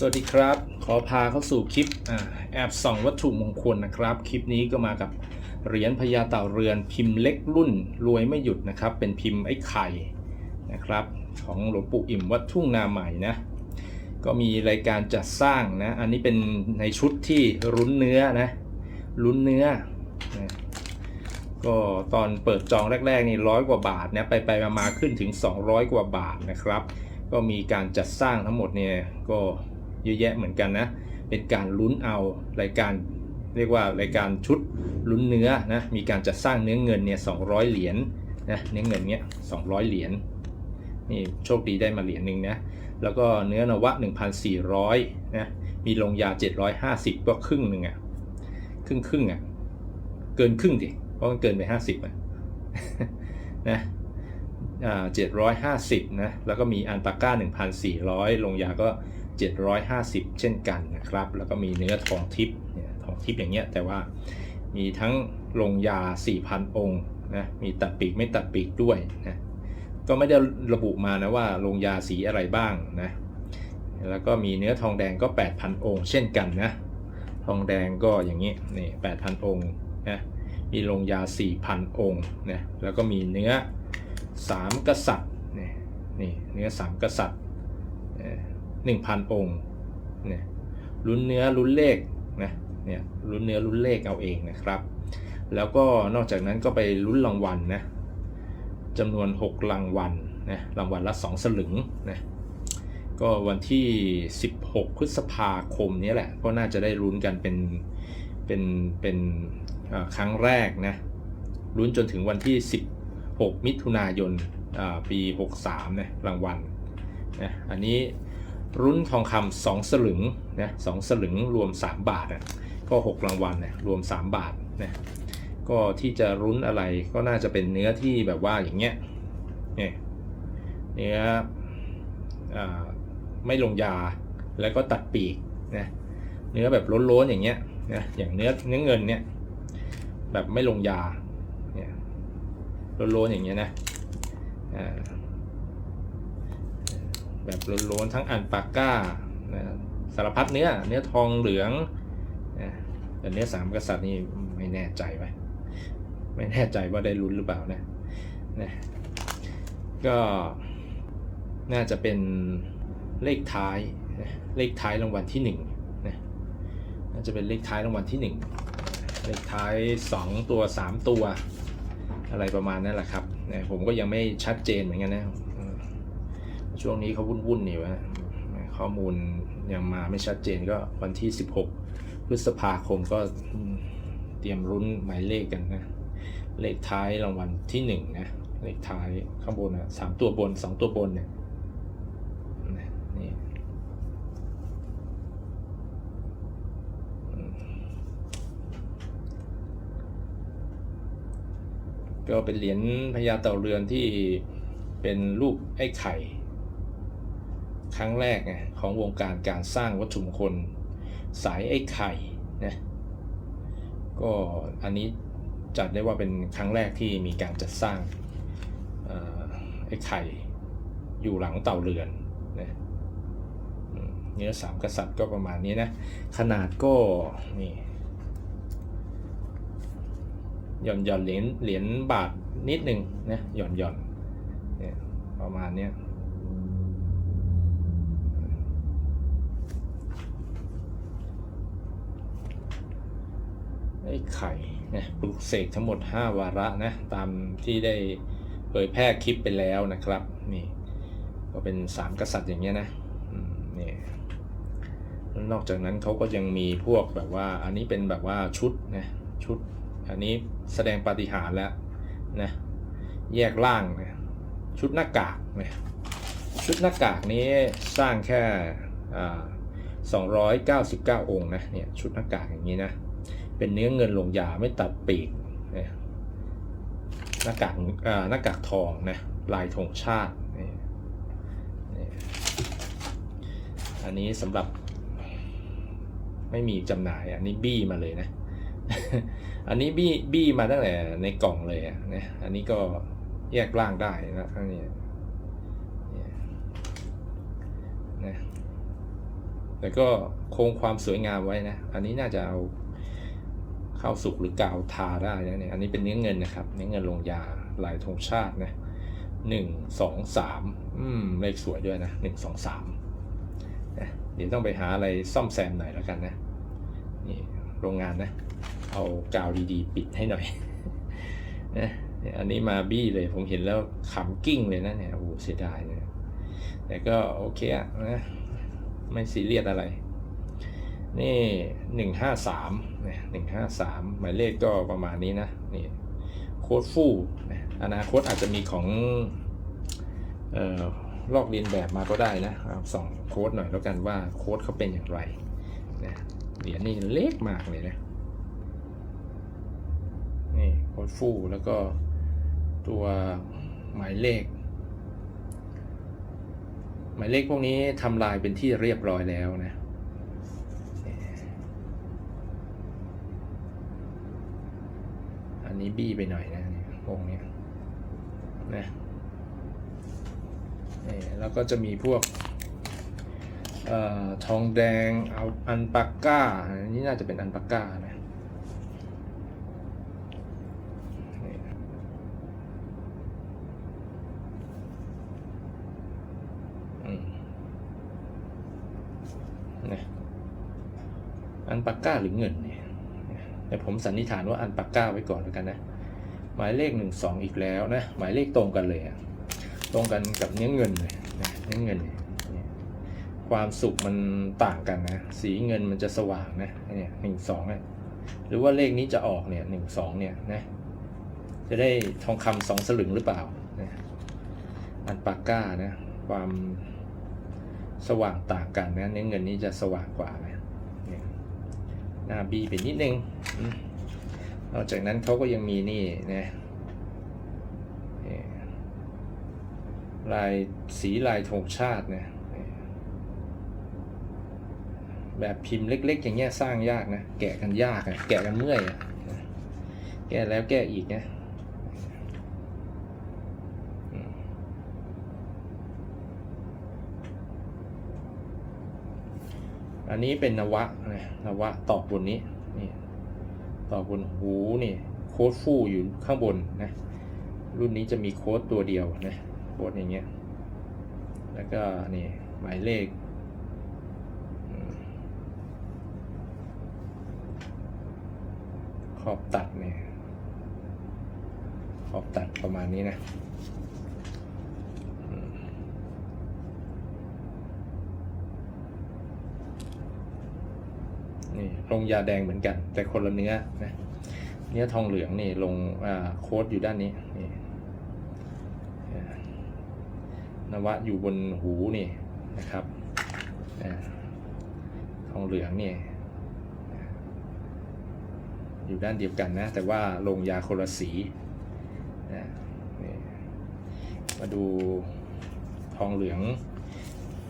สวัสดีครับ ขอพาเข้าสู่คลิปอแอบส่องวัตถุมงคลนะครับ คลิปนี้ก็มากับเหรียญพญาเต่าเรือนพิมพ์เล็กรุ่นรวยไม่หยุดนะครับ เป็นพิมพ์ไอ้ไข่นะครับ ของหลวงปู่อิ่มวัดทุ่งนาใหม่นะ ก็มีรายการจัดสร้างนะ อันนี้เป็นในชุดที่รุ้นเนื้อนะรุ้นเนื้อนะก็ตอนเปิดจองแรก ๆ นี่ร้อยกว่าบาทนะไปไปมามาขึ้นถึง 200 กว่าบาทนะครับ ก็มีการจัดสร้างทั้งหมดเนี่ยก็ เยอะแยะเหมือนกันนะ เป็นการลุ้นเอารายการเรียกว่ารายการชุดลุ้นเนื้อนะ มีการจัดสร้างเนื้อเงินเนี่ย200เหรียญนะเนื้อเงินเนี่ย200เหรียญนี่โชคดีได้มาเหรียญหนึ่งนะ แล้วก็เนื้อนวะ 1,400นะ มีลงยา 750 ก็ครึ่งหนึ่งอะ่ะ ครึ่งครึ่งอะ่ะ เกินครึ่งดิ เพราะมันเกินไป 50อะนะเจ็ดร้อยห้าสิบนะ แล้วก็มีอันปาก้า 1,400 ลงยาก็ 750 เช่นกันนะครับ แล้วก็มีเนื้อทองทิพย์ทองทิพย์อย่างเงี้ยแต่ว่ามีทั้งลงยา 4,000 องค์นะมีตัดปีกไม่ตัดปีกด้วยนะก็ไม่ได้ระบุมานะว่าลงยาสีอะไรบ้างนะแล้วก็มีเนื้อทองแดงก็ 8,000 องค์ เช่นกันนะทองแดงก็อย่างนี้นี่8,000 องค์นะมีลงยา 4,000 องค์นะแล้วก็มีเนื้อ 3 กษัตริย์นี่นี่เนื้อ 3 กษัตริย์ หนึ่งพันองค์เนี่ยลุ้นเนื้อลุ้นเลขนะเนี่ยลุ้นเนื้อลุ้นเลขเอาเองนะครับ แล้วก็นอกจากนั้นก็ไปลุ้นรางวัลนะจำนวน 6 รางวัลนะรางวัลละ 2 สลึงนะก็วันที่ 16 พฤษภาคมนี้แหละก็น่าจะได้ลุ้นกันเป็นเป็นเป็นอ่าครั้งแรกนะลุ้นจนถึงวันที่ 16 มิถุนายนอ่าปี 63นะรางวัลนะอันนี้ รุ้นทองคำสองสลึงนะสองสลึงรวม 3 บาทนะก็ 6 รางวัลนะรวม 3 บาทนะก็ที่จะรุ้นอะไรก็น่าจะเป็นเนื้อที่แบบว่าอย่างเงี้ยเนี่ยเนื้ออไม่ลงยาแล้วก็ตัดปีกนะเนื้อแบบล้นๆอย่างเงี้ยนะอย่างเนื้อเนื้อเงินเนี่ยแบบไม่ลงยาเนี่ยล้นๆอย่างเงี้ยนะอ่า แบบล้วนๆทั้งอันปาก้านะสารพัดเนื้อเนื้อทองเหลืองนะแต่เนื้อสามกษัตริย์นี่ไม่แน่ใจไว้ไม่แน่ใจว่าได้ลุ้นหรือเปล่านะนะก็น่าจะเป็นเลขท้ายนะเลขท้ายรางวัลที่หนึ่งนะน่าจะเป็นเลขท้ายรางวัลที่หนึ่งเลขท้ายสองตัวสามตัว อะไรประมาณนั้นแหละครับนะผมก็ยังไม่ชัดเจนเหมือนกันนะ ช่วงนี้เขาวุ่นๆอยู่นะข้อมูลยังมาไม่ชัดเจนก็วันที่ 16 พฤษภาคมก็เตรียมรุ้นหมายเลขกันนะ เลขท้ายรางวัลที่ 1 นะ เลขท้ายข้างบนนะสามตัวบน 2 ตัวบนเนี่ยนี่ก็เป็นเหรียญพญาเต่าเรือนที่เป็นรูปไอ้ไข่ ครั้งแรกไงของวงการการสร้างวัตถุมงคลสายไอ้ไข่นะก็อันนี้จัดได้ว่าเป็นครั้งแรกที่มีการจัดสร้างอไอ้ไข่อยู่หลังเต่าเรือนนะเนื้อสามกษัตริย์ก็ประมาณนี้นะ ขนาดก็นี่หย่อนหย่อนเหรียญเหรียญบาทนิดหนึ่งนะหย่อนหย่อนเนี่ยประมาณเนี้ย ไอ้ไข่นะปลุกเสกทั้งหมด 5 วาระนะตามที่ได้เผยแพร่คลิปไปแล้วนะครับนี่ก็เป็น 3 กษัตริย์อย่างเงี้ยนะนี่นอกจากนั้นเขาก็ยังมีพวกแบบว่าอันนี้เป็นแบบว่าชุดนะชุด อันนี้แสดงปาฏิหาริย์แล้วนะแยกล่างนะชุดหน้ากากนะชุดหน้ากากนี้สร้างแค่ 299 องค์นะเนี่ยชุดหน้ากากอย่างนี้นะ เป็นเนื้อเงินลงยาไม่ตัดปีกนะหน้ากากหน้ากากทองนะลายธงชาติ อันนี้สำหรับไม่มีจำหน่ายอันนี้บี้มาเลยนะ อันนี้บี้บี้มาตั้งแต่ในกล่องเลยอะนะอันนี้ก็แยกร่างได้นะทั้งนี้นะแต่ก็คงความสวยงามไว้นะ อันนี้น่าจะเอา ข้าวสุกหรือกาวทาได้นะเนี่ยอันนี้เป็นเนื้อเงินนะครับเนื้อเงินลงยาลายธงชาตินะหนึ่งสองสามอืมเลขสวยด้วยนะหนึ่งสองสามเดี๋ยวต้องไปหาอะไรซ่อมแซมหน่อยแล้วกันนะนี่โรงงานนะ เอากาวดีๆ ปิดให้หน่อยนะเนี่ยอันนี้มาบี้เลยผมเห็นแล้วขำกิ้งเลยนะเนี่ยโอ้โหเสียดายเลยแต่ก็โอเคอะนะไม่ซีเรียสอะไร นี่หนึ่งห้าสามนี่หนึ่งห้าสามหมายเลขก็ประมาณนี้นะ นี่โค้ดฟู่นะอนาคตอาจจะมีของเอ่อลอกเลียนแบบมาก็ได้นะส่องโค้ดหน่อยแล้วกันว่าโค้ดเขาเป็นอย่างไรนะเหรียญนี่เล็กมากเลยนะ นี่โค้ดฟู่แล้วก็ตัวหมายเลข หมายเลขพวกนี้ทำลายเป็นที่เรียบร้อยแล้วนะ นี้บี้ไปหน่อยนะวกเนี้นะนี่แล้วก็จะมีพวกออทองแดงเอาอันปากก้าอันนี้น่าจะเป็นอันปากก้านะนี่ยอันปากก้าหรือเงินเแต่ผมสันนิษฐานว่าอันปากก้าไว้ก่อนแล้วกันนะ หมายเลขหนึ่งสองอีกแล้วนะ หมายเลขตรงกันเลยอะตรงกันกับเนื้อเงินเลยนะเนื้อเงินเนี่ยความสุขมันต่างกันนะ สีเงินมันจะสว่างนะเนี่ยหนึ่งสองเนี่ยหรือว่าเลขนี้จะออกเนี่ยหนึ่งสองเนี่ยนะจะได้ทองคำสองสลึงหรือเปล่านะอันปากก้านะ ความสว่างต่างกันนะเนื้อเงินนี้จะสว่างกว่านะ หน้าบีไปนิดนึงนอกจากนั้นเขาก็ยังมีนี่นะลายสีลายธงชาตินะแบบพิมพ์เล็ก ๆ อย่างเงี้ยสร้างยากนะ แกะกันยากนะแกะกันเมื่อยนะแกะแล้วแกะอีกนะ อันนี้เป็นนวะนะนวะตอบบนนี้นี่ตอบบนหูนี่โค้ดฟู่อยู่ข้างบนนะรุ่นนี้จะมีโค้ดตัวเดียวนะโค้ดอย่างเงี้ยแล้วก็นี่หมายเลขขอบตัดเนี่ยขอบตัดประมาณนี้นะ นี่ลงยาแดงเหมือนกัน แต่คนละเนื้อนะเนื้อทองเหลืองนี่ลงโค้ดอยู่ด้านนี้นี่นวะอยู่บนหูนี่นะครับทองเหลืองนี่อยู่ด้านเดียวกันนะ แต่ว่าลงยาคนละสีนะมาดูทองเหลือง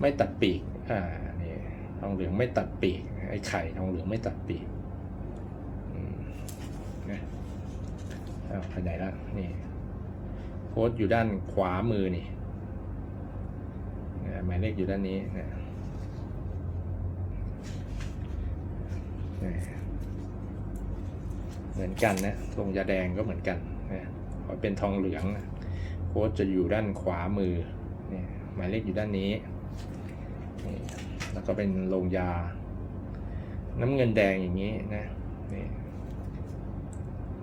ไม่ตัดปีกอ่านี่ทองเหลืองไม่ตัดปีก ไอ้ไข่ทองเหลืองไม่ตัดปีกนะอ้าวไปไหนแล้วนี่โค้ดอยู่ด้านขวามือนี่นะหมายเลขอยู่ด้านนี้นะเหมือนกันนะลงยาแดงก็เหมือนกันนะขอเป็นทองเหลืองนะโค้ดจะอยู่ด้านขวามือนี่หมายเลขอยู่ด้านนี้ แล้วก็เป็นโลงยา น้ำเงินแดงอย่างนี้นะนี่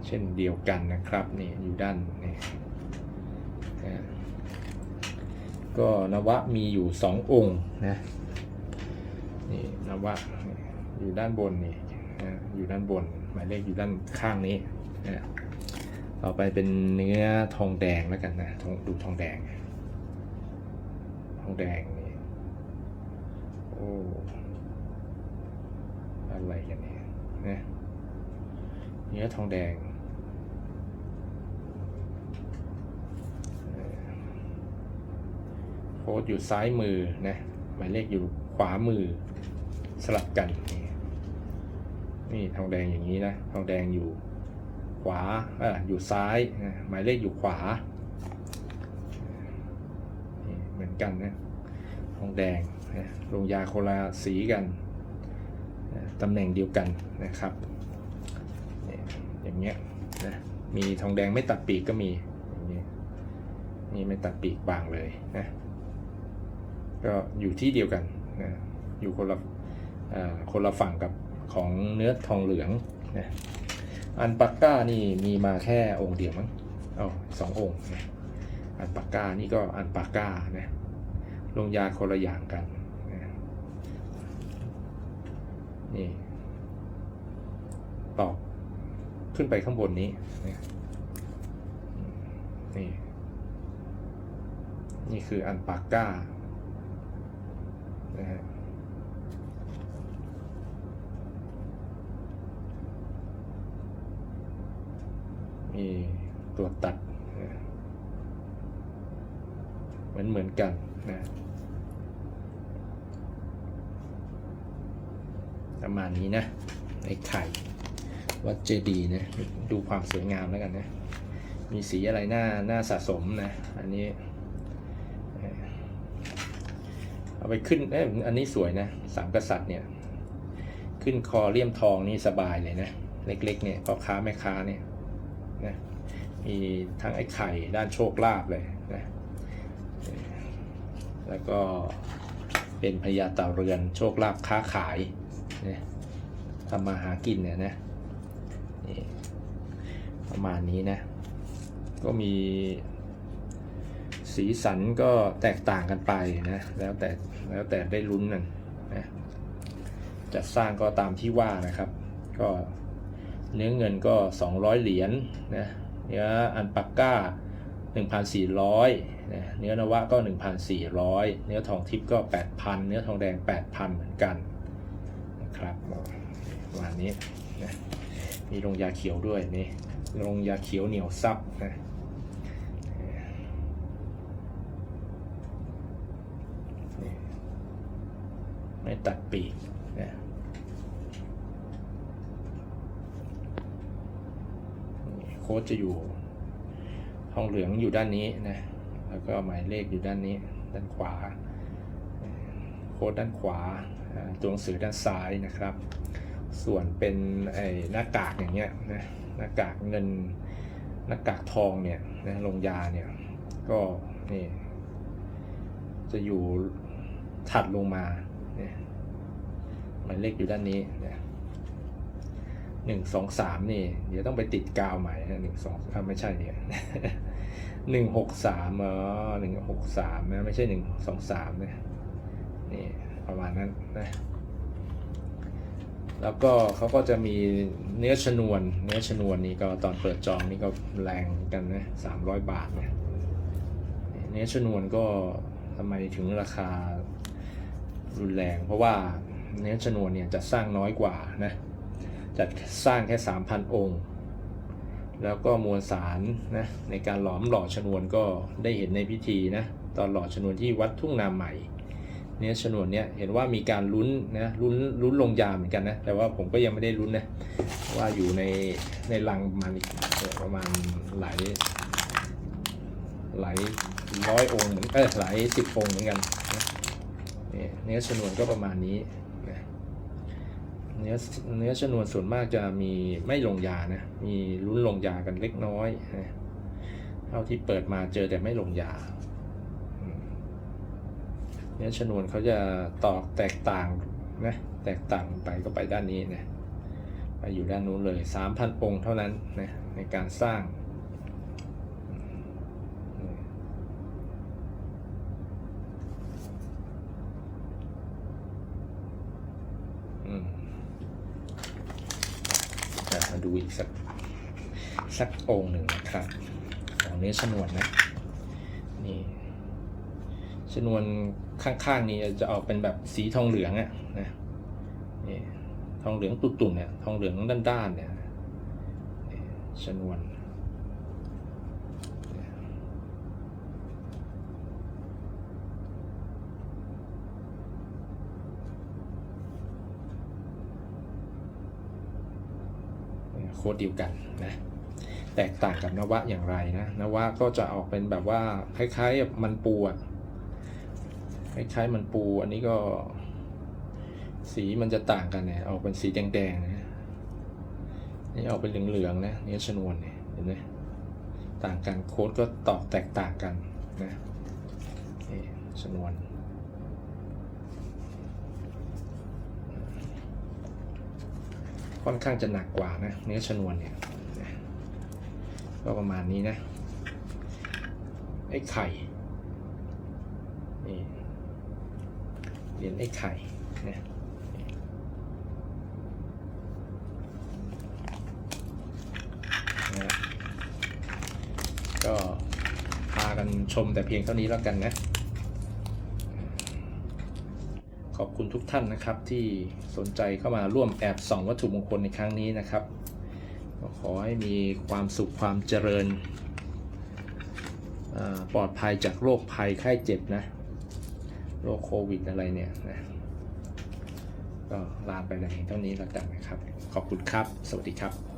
เช่นเดียวกันนะครับนี่อยู่ด้านนี่นะก็นวะมีอยู่สององค์นะนี่นวะอยู่ด้านบนนี่นะอยู่ด้านบน หมายเลขอยู่ด้านข้างนี้นะต่อไปเป็นเนื้อทองแดงแล้วกันนะทองดูทองแดง ทองแดงนี่โอ้ อะไรกันเนี่ยนะเนื้อทองแดงโค้ดอยู่ซ้ายมือนะหมายเลขอยู่ขวามือสลับกัน นี่นี่ทองแดงอย่างนี้นะทองแดงอยู่ขวาอออยู่ซ้ายนะหมายเลขอยู่ขวาเหมือนกันนะทองแดงนะลงยาโคละสีกัน ตำแหน่งเดียวกันนะครับเนี่ยอย่างเงี้ยนะมีทองแดงไม่ตัดปีกก็มีอย่างนี้นี่ไม่ตัดปีกบางเลยนะก็อยู่ที่เดียวกันนะอยู่คนละคนละฝั่งกับของเนื้อทองเหลืองนะอันปักก้านี่มีมาแค่องค์เดียวมั้งอ๋อสององค์นะอันปักก้านี่ก็อันปักก้านะลงยาคนละอย่างกัน นี่ตอกขึ้นไปข้างบนนี้นะนี่ นี่คืออันปากก้านะฮะมีตัวตัด เหมือนเหมือนกันนะ ประมาณนี้นะไอ้ไข่วัดเจดีย์นะดูความสวยงามแล้วกันนะ มีสีอะไรน่าน่าสะสมนะ อันนี้ เอาไปขึ้นเอ้อันนี้สวยนะสามกษัตริย์เนี่ย ขึ้นคอเลี่ยมทองนี่สบายเลยนะ เล็กๆเนี่ยพ่อค้าแม่ค้าเนี่ยนะมีทั้งไอ้ไข่ด้านโชคลาภเลยนะแล้วก็เป็นพญาเต่าเรือนโชคลาภค้าขาย เนี่ยทำมาหากินเนี่ยนะนี่ประมาณนี้นะ ก็มีสีสันก็แตกต่างกันไปนะ แล้วแต่แล้วแต่ได้ลุ้นนั่นนะจัดสร้างก็ตามที่ว่านะครับ ก็เนื้อเงินก็ 200 เหรียญนะเนื้ออันปักก้า 1,400นะเนื้อนวะก็ 1,400 เนื้อทองทิพย์ก็ 8,000 เนื้อทองแดง 8,000 เหมือนกัน นะครับประมาณนี้นะมีลงยาเขียวด้วยนี่ลงยาเขียวเหนียวซับนะไม่ตัดปีกนะโค้ดจะอยู่ทองเหลืองอยู่ด้านนี้นะแล้วก็หมายเลขอยู่ด้านนี้ด้านขวา ค้ดด้านขวาตัวหนังสือด้านซ้ายนะครับ ส่วนเป็นไอ้หน้ากากอย่างเงี้ยนะหน้ากากเงินหน้ากากทองเนี่ยนะลงยาเนี่ยก็นี่จะอยู่ถัดลงมาเนี่ยหมายเลขอยู่ด้านนี้เนี่ยหนึ่งสองสามนี่ เดี๋ยวต้องไปติดกาวใหม่นะหนึ่งสองไม่ใช่เนี่ยหนึ่งหกสามอ๋อหนึ่งหกสามนะไม่ใช่หนึ่งสองสามเนี่ย นี่ประมาณนั้นนะแล้วก็เขาก็จะมีเนื้อชนวน เนื้อชนวนนี่ก็ตอนเปิดจองนี่ก็แรงกันนะสามร้อยบาทเนี่ยเนื้อชนวนก็ทำไมถึงราคารุนแรง เพราะว่าเนื้อชนวนเนี่ยจะสร้างน้อยกว่านะจะสร้างแค่ 3,000 องค์ แล้วก็มวลสารนะในการหลอมหล่อชนวนก็ได้เห็นในพิธีนะตอนหล่อชนวนที่วัดทุ่งนาใหม่ เนื้อชนวนเนี่ยเห็นว่ามีการลุ้นนะลุ้นลุ้นลงยาเหมือนกันนะแต่ว่าผมก็ยังไม่ได้ลุ้นนะว่าอยู่ในในลังประมาณอีกประมาณหลายหลายร้อยองค์เหมือนเออหลายสิบองค์เหมือนกันนะเนื้อชนวนก็ประมาณนี้นะเนื้อเนื้อชนวนส่วนมากจะมีไม่ลงยานะมีลุ้นลงยากันเล็กน้อยนะเท่าที่เปิดมาเจอแต่ไม่ลงยา เนื้อชนวนเขาจะตอกแตกต่างนะแตกต่างไปก็ไปด้านนี้นะไปอยู่ด้านนู้นเลย 3,000 องค์เท่านั้นนะในการสร้างมอะมาดูอีกสักสักองค์หนึ่งนะครับของเนื้อชนวนนะนี่ชนวน ข้างๆนี้จะออกเป็นแบบสีทองเหลืองอะนะนี่ทองเหลืองตุ่นๆเนี่ยทองเหลืองด้านๆเนี่ยชนวนโค้ดเดียวกันนะแตกต่างกับนวะอย่างไรนะนวะก็จะออกเป็นแบบว่าคล้ายๆกับมันปูอะ ล้ายๆมันปู อันนี้ก็ สีมันจะต่างกันเนี่ยออกเป็นสีแดงๆนะนี่ออกเป็นเหลืองๆนะนื้อชนวนเนี่ยเห็นไหมต่างกันโค้ดก็ตอกแตกต่างกันนะนี่ชนวนค่อนข้างจะหนักกว่านะเนื้อชนวนเนี่ยก็ประมาณนี้นะไอ้ไข่นี่ เหรียญไอ้ไข่นะนะก็พากันชมแต่เพียงเท่านี้แล้วกันนะ ขอบคุณทุกท่านนะครับที่สนใจเข้ามาร่วมแอบส่องวัตถุมงคลในครั้งนี้นะครับ ขอให้มีความสุขความเจริญปลอดภัยจากโรคภัยไข้เจ็บนะ โรคโควิดอะไรเนี่ยนะก็ลาไปเลยเท่านี้แล้วกันนะครับ ขอบคุณครับ สวัสดีครับ